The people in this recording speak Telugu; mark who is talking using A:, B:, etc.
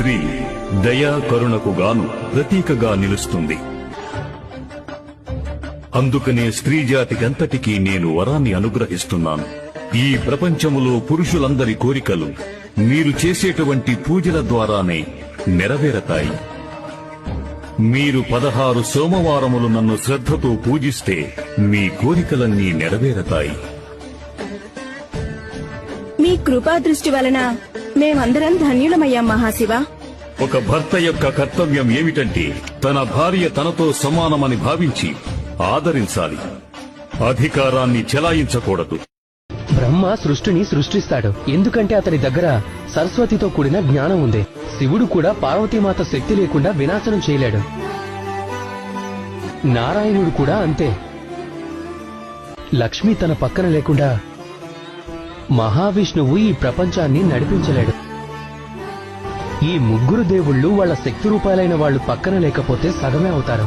A: స్త్రీ దయా కరుణకు గాను ప్రతీకగా నిలుస్తుంది. అందుకనే స్త్రీ జాతికంతటికీ నేను వరాన్ని అనుగ్రహిస్తున్నాను. ఈ ప్రపంచములో పురుషులందరి కోరికలు మీరు చేసేటువంటి పూజల ద్వారానే నెరవేరతాయి. మీరు పదహారు సోమవారములు నన్ను శ్రద్ధతో పూజిస్తే మీ కోరికలన్నీ నెరవేరతాయి.
B: మీ కృపాదృష్టి వలన మేమందరం ధన్యులమయ్యాం మహాశివ.
A: ఒక భర్త యొక్క కర్తవ్యం ఏమిటంటే తన భార్య తనతో సమానమని భావించి ఆదరించాలి. అధికారాన్ని చెలాయించకూడదు.
C: బ్రహ్మ సృష్టిని సృష్టిస్తాడు. ఎందుకంటే అతని దగ్గర సరస్వతితో కూడిన జ్ఞానం ఉంది. శివుడు కూడా పార్వతీమాత శక్తి లేకుండా వినాశనం చేయలేడు. నారాయణుడు కూడా అంతే. లక్ష్మి తన పక్కన లేకుండా మహావిష్ణువు ఈ ప్రపంచాన్ని నడిపించలేడు. ఈ ముగ్గురు దేవుళ్ళు వాళ్ళ శక్తి రూపాయలైన వాళ్ళు పక్కన లేకపోతే సగమే అవుతారు.